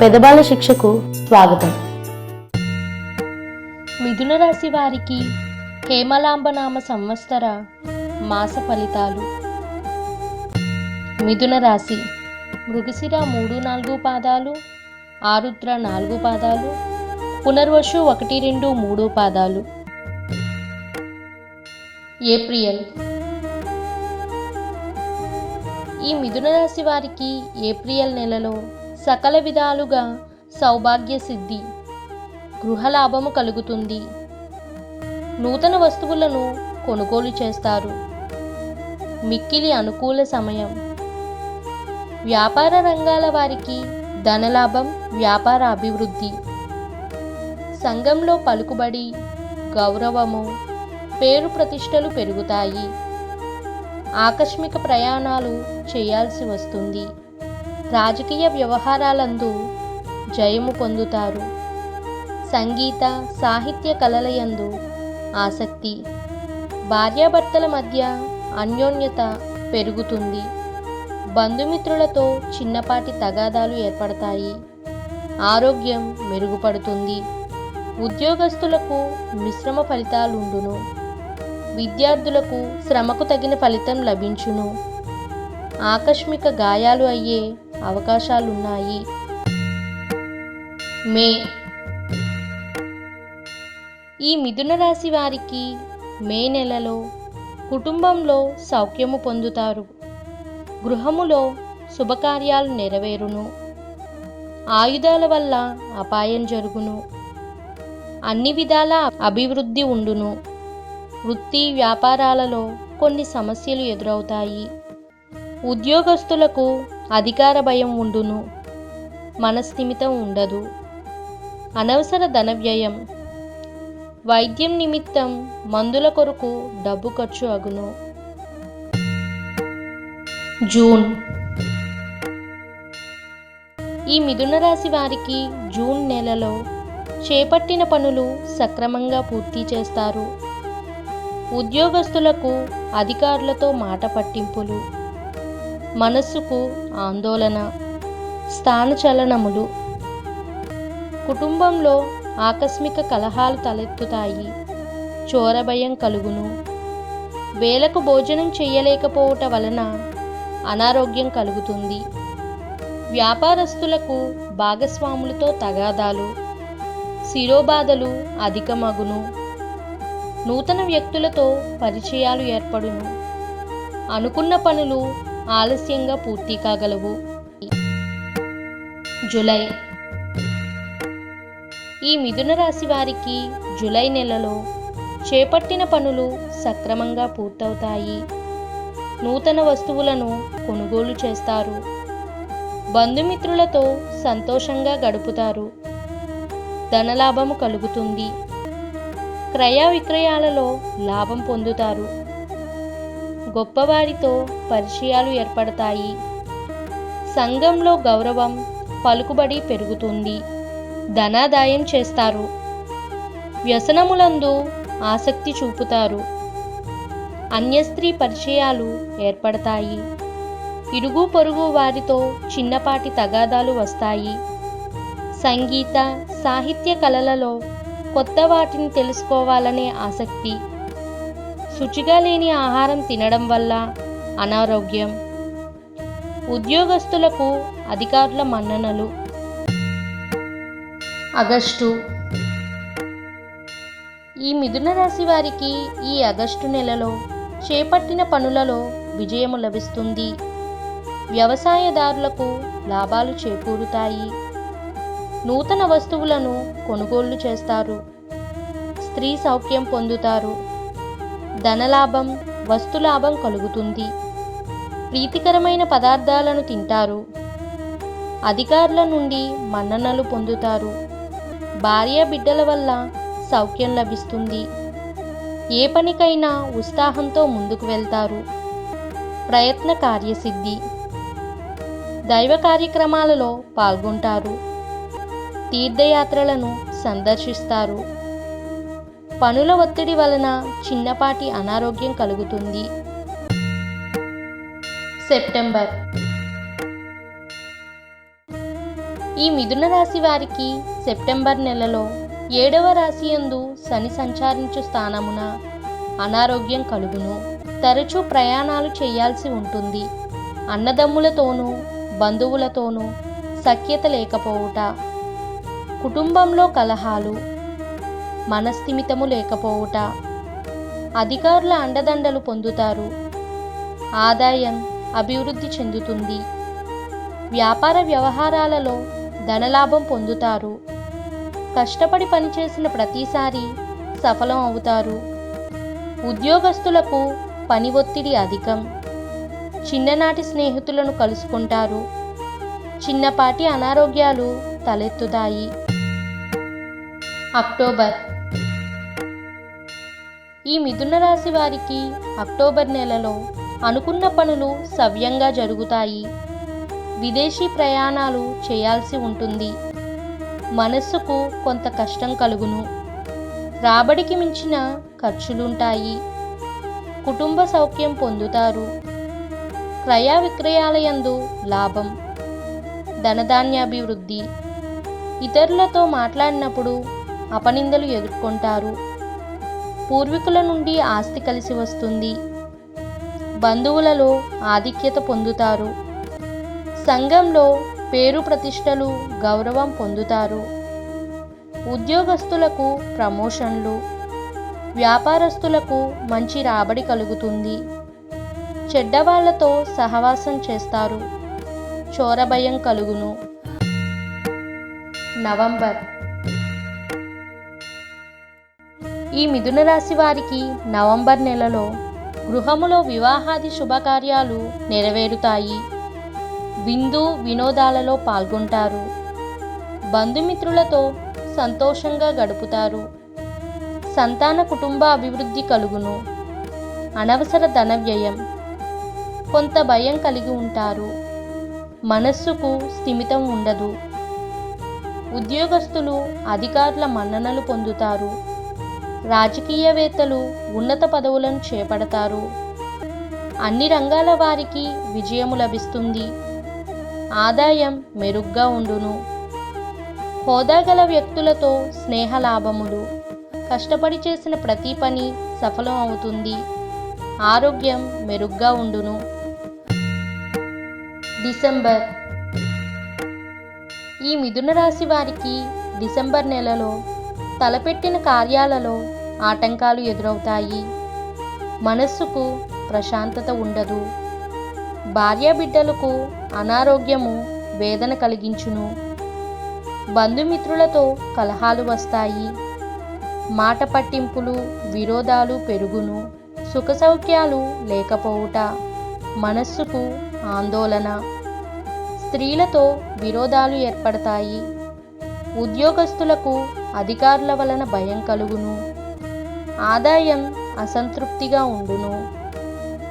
పెదబాల శిక్షకు స్వాగతం. మిథున రాశి వారికి హేమలాంబనామ సంవత్సర మాస ఫలితాలు. మిథున రాశి మృగశిర మూడు నాలుగు పాదాలు ఆరుద్ర నాలుగు పాదాలు పునర్వసు ఒకటి రెండు మూడు పాదాలు. ఏప్రియల్ ఈ మిథున రాశి వారికి ఏప్రియల్ నెలలో సకల విధాలుగా సౌభాగ్య సిద్ధి గృహలాభము కలుగుతుంది. నూతన వస్తువులను కొనుగోలు చేస్తారు. మిక్కిలి అనుకూల సమయం. వ్యాపార రంగాల వారికి ధనలాభం వ్యాపార అభివృద్ధి. సంఘంలో పలుకుబడి గౌరవము పేరు ప్రతిష్టలు పెరుగుతాయి. ఆకస్మిక ప్రయాణాలు చేయాల్సి వస్తుంది. రాజకీయ వ్యవహారాలందు జయము పొందుతారు. సంగీత సాహిత్య కళలయందు ఆసక్తి భార్యాభర్తల మధ్య అన్యోన్యత పెరుగుతుంది. బంధుమిత్రులతో చిన్నపాటి తగాదాలు ఏర్పడతాయి. ఆరోగ్యం మెరుగుపడుతుంది. ఉద్యోగస్తులకు మిశ్రమ ఫలితాలుండును. విద్యార్థులకు శ్రమకు తగిన ఫలితం లభించును. ఆకస్మిక గాయాలు అయ్యే అవకాశాలున్నాయి. మే. ఈ మిథున రాశి వారికి మే నెలలో కుటుంబంలో సౌఖ్యము పొందుతారు. గృహములో శుభకార్యాలు నెరవేరును. ఆయుధాల వల్ల అపాయం జరుగును. అన్ని విధాల అభివృద్ధి ఉండును. వృత్తి వ్యాపారాలలో కొన్ని సమస్యలు ఎదురవుతాయి. ఉద్యోగస్తులకు అధికార భయం ఉండును మనస్థిమితం ఉండదు. అనవసర ధన వ్యయం వైద్యం నిమిత్తం మందుల కొరకు డబ్బు ఖర్చు అగును. జూన్. ఈ మిథున రాశి వారికి జూన్ నెలలో చేపట్టిన పనులు సక్రమంగా పూర్తి చేస్తారు. ఉద్యోగస్తులకు అధికారులతో మాట పట్టింపులు మనస్సుకు ఆందోళన స్థానచలనములు కుటుంబంలో ఆకస్మిక కలహాలు తలెత్తుతాయి. చోరభయం కలుగును. వేలకు భోజనం చేయలేకపోవట వలన అనారోగ్యం కలుగుతుంది. వ్యాపారస్తులకు భాగస్వాములతో తగాదాలు. శిరోబాధలు అధికమగును. నూతన వ్యక్తులతో పరిచయాలు ఏర్పడును. అనుకున్న పనులు ఆలస్యంగా పూర్తి కాగలవు. జులై. ఈ మిథున రాశి వారికి జులై నెలలో చేపట్టిన పనులు సక్రమంగా పూర్తవుతాయి. నూతన వస్తువులను కొనుగోలు చేస్తారు. బంధుమిత్రులతో సంతోషంగా గడుపుతారు. ధనలాభము కలుగుతుంది. క్రయ విక్రయాలలో లాభం పొందుతారు. గొప్పవారితో పరిచయాలు ఏర్పడతాయి. సంఘంలో గౌరవం పలుకుబడి పెరుగుతుంది. ధనాదాయం చేస్తారు. వ్యసనములందు ఆసక్తి చూపుతారు. అన్యస్త్రీ పరిచయాలు ఏర్పడతాయి. ఇరుగు పొరుగు వారితో చిన్నపాటి తగాదాలు వస్తాయి. సంగీత సాహిత్య కళలలో కొత్త వాటిని తెలుసుకోవాలనే ఆసక్తి శుచిగా లేని ఆహారం తినడం వల్ల అనారోగ్యం. ఉద్యోగస్తులకు అధికారుల మన్ననలు. ఆగస్టు. ఈ మిథున రాశి వారికి ఈ ఆగస్టు నెలలో చేపట్టిన పనులలో విజయము లభిస్తుంది. వ్యవసాయదారులకు లాభాలు చేకూరుతాయి. నూతన వస్తువులను కొనుగోళ్ళు చేస్తారు. స్త్రీ సౌఖ్యం పొందుతారు. ధనలాభం వస్తులాభం కలుగుతుంది. ప్రీతికరమైన పదార్థాలను తింటారు. అధికారుల నుండి మన్ననలు పొందుతారు. భార్య బిడ్డల వల్ల సౌఖ్యం లభిస్తుంది. ఏ పనికైనా ఉత్సాహంతో ముందుకు వెళ్తారు. ప్రయత్న కార్యసిద్ధి. దైవ కార్యక్రమాలలో పాల్గొంటారు. తీర్థయాత్రలను సందర్శిస్తారు. పనుల ఒత్తిడి వలన చిన్నపాటి అనారోగ్యం కలుగుతుంది. సెప్టెంబర్. ఈ మిథున రాశి వారికి సెప్టెంబర్ నెలలో ఏడవ రాశి యందు శని సంచారించు స్థానమున అనారోగ్యం కలుగును. తరచూ ప్రయాణాలు చేయాల్సి ఉంటుంది. అన్నదమ్ములతోనూ బంధువులతోనూ సఖ్యత లేకపోవుట కుటుంబంలో కలహాలు మనస్థిమితము లేకపోవుట. అధికారుల అండదండలు పొందుతారు. ఆదాయం అభివృద్ధి చెందుతుంది. వ్యాపార వ్యవహారాలలో ధనలాభం పొందుతారు. కష్టపడి పనిచేసిన ప్రతిసారి సఫలం అవుతారు. ఉద్యోగస్తులకు పని ఒత్తిడి అధికం. చిన్ననాటి స్నేహితులను కలుసుకుంటారు. చిన్నపాటి అనారోగ్యాలు తలెత్తుతాయి. అక్టోబర్ ఈ మిథున రాశి వారికి అక్టోబర్ నెలలో అనుకున్న పనులు సవ్యంగా జరుగుతాయి. విదేశీ ప్రయాణాలు చేయాల్సి ఉంటుంది. మనస్సుకు కొంత కష్టం కలుగును. రాబడికి మించిన ఖర్చులుంటాయి. కుటుంబ సౌఖ్యం పొందుతారు. క్రయ విక్రయాలయందు లాభం ధనధాన్యాభివృద్ధి ఇతరులతో మాట్లాడినప్పుడు అపనిందలు ఎదుర్కొంటారు పూర్వీకుల నుండి ఆస్తి కలిసి వస్తుంది. బంధువులలో ఆధిక్యత పొందుతారు. సంఘంలో పేరు ప్రతిష్టలు గౌరవం పొందుతారు. ఉద్యోగస్తులకు ప్రమోషన్లు వ్యాపారస్తులకు మంచి రాబడి కలుగుతుంది. చెడ్డవాళ్ళతో సహవాసం చేస్తారు. చోరభయం కలుగును. నవంబర్ ఈ మిథున రాశి వారికి నవంబర్ నెలలో గృహములో వివాహాది శుభకార్యాలు నెరవేరుతాయి. విందు వినోదాలలో పాల్గొంటారు. బంధుమిత్రులతో సంతోషంగా గడుపుతారు. సంతాన కుటుంబ అభివృద్ధి కలుగును. అనవసర ధన వ్యయం. కొంత భయం కలిగి ఉంటారు. మనస్సుకు స్థిమితం ఉండదు. ఉద్యోగస్తులు అధికారుల మన్ననలు పొందుతారు. రాజకీయవేత్తలు ఉన్నత పదవులను చేపడతారు. అన్ని రంగాల వారికి విజయము లభిస్తుంది. ఆదాయం మెరుగ్గా ఉండును. హోదాగల వ్యక్తులతో స్నేహలాభములు. కష్టపడి చేసిన ప్రతి పని సఫలం అవుతుంది. ఆరోగ్యం మెరుగ్గా ఉండును. డిసెంబర్. ఈ మిథున రాశి వారికి డిసెంబర్ నెలలో తలపెట్టిన కార్యాలలో ఆటంకాలు ఎదురవుతాయి. మనస్సుకు ప్రశాంతత ఉండదు. భార్యాబిడ్డలకు అనారోగ్యము వేదన కలిగించును. బంధుమిత్రులతో కలహాలు వస్తాయి. మాట పట్టింపులు విరోధాలు పెరుగును. సుఖ సౌఖ్యాలు లేకపోవుట మనస్సుకు ఆందోళన. స్త్రీలతో విరోధాలు ఏర్పడతాయి. ఉద్యోగస్తులకు అధికారుల వలన భయం కలుగును. ఆదాయం అసంతృప్తిగా ఉండును.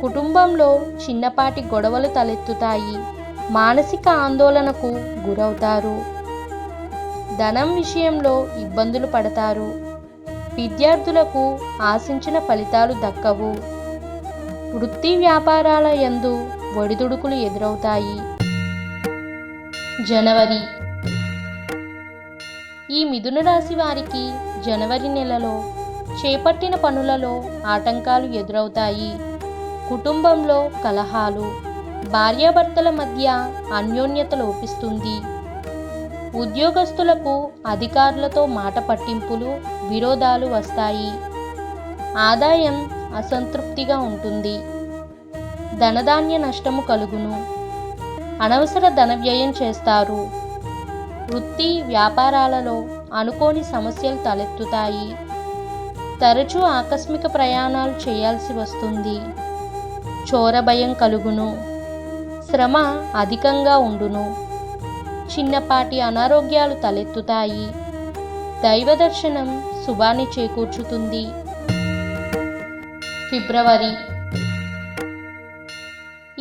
కుటుంబంలో చిన్నపాటి గొడవలు తలెత్తుతాయి. మానసిక ఆందోళనకు గురవుతారు. ధనం విషయంలో ఇబ్బందులు పడతారు. విద్యార్థులకు ఆశించిన ఫలితాలు దక్కవు. వృత్తి వ్యాపారాల యందు ఒడిదుడుకులు ఎదురవుతాయి. జనవరి ఈ మిథున రాశి వారికి జనవరి నెలలో చేపట్టిన పనులలో ఆటంకాలు ఎదురవుతాయి. కుటుంబంలో కలహాలు భార్యాభర్తల మధ్య అన్యోన్యత లోపిస్తుంది. ఉద్యోగస్తులకు అధికారులతో మాట పట్టింపులు విరోధాలు వస్తాయి. ఆదాయం అసంతృప్తిగా ఉంటుంది. ధనధాన్య నష్టము కలుగును. అనవసర ధన వ్యయం చేస్తారు. వృత్తి వ్యాపారాలలో అనుకోని సమస్యలు తలెత్తుతాయి. తరచూ ఆకస్మిక ప్రయాణాలు చేయాల్సి వస్తుంది. చోర భయం కలుగును. శ్రమ అధికంగా ఉండును. చిన్నపాటి అనారోగ్యాలు తలెత్తుతాయి. దైవ దర్శనం శుభాన్ని చేకూర్చుతుంది. ఫిబ్రవరి.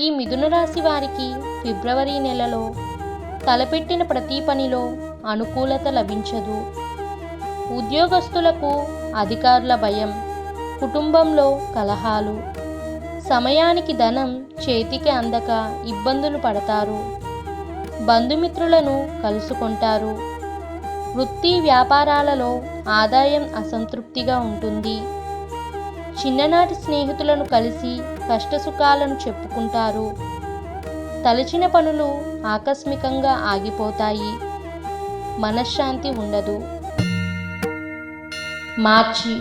ఈ మిథున రాశి వారికి ఫిబ్రవరి నెలలో తలపెట్టిన ప్రతి పనిలో అనుకూలత లభించదు. ఉద్యోగస్తులకు అధికారుల భయం కుటుంబంలో కలహాలు. సమయానికి ధనం చేతికి అందక ఇబ్బందులు పడతారు. బంధుమిత్రులను కలుసుకుంటారు. వృత్తి వ్యాపారాలలో ఆదాయం అసంతృప్తిగా ఉంటుంది. చిన్ననాటి స్నేహితులను కలిసి కష్టసుఖాలను చెప్పుకుంటారు. తలచిన పనులు ఆకస్మికంగా ఆగిపోతాయి. మనశ్శాంతి ఉండదు. మార్చి.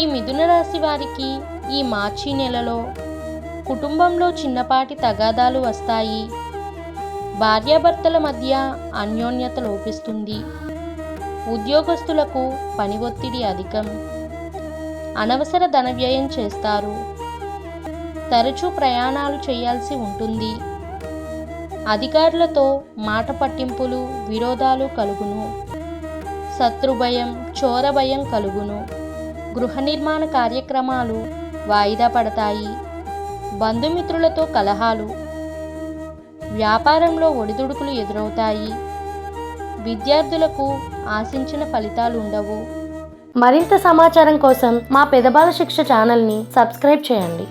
ఈ మిథున రాశి వారికి ఈ మార్చి నెలలో కుటుంబంలో చిన్నపాటి తగాదాలు వస్తాయి. భార్యాభర్తల మధ్య అన్యోన్యత లోపిస్తుంది. ఉద్యోగస్తులకు పని ఒత్తిడి అధికం. అనవసర ధన వ్యయం చేస్తారు. తరచూ ప్రయాణాలు చేయాల్సి ఉంటుంది. అధికారులతో మాట పట్టింపులు విరోధాలు కలుగును. శత్రుభయం చోర భయం కలుగును. గృహ నిర్మాణ కార్యక్రమాలు వాయిదా పడతాయి. బంధుమిత్రులతో కలహాలు. వ్యాపారంలో ఒడిదుడుకులు ఎదురవుతాయి. విద్యార్థులకు ఆశించిన ఫలితాలు ఉండవు. మరింత సమాచారం కోసం మా పెదబాల శిక్ష ఛానల్ని సబ్స్క్రైబ్ చేయండి.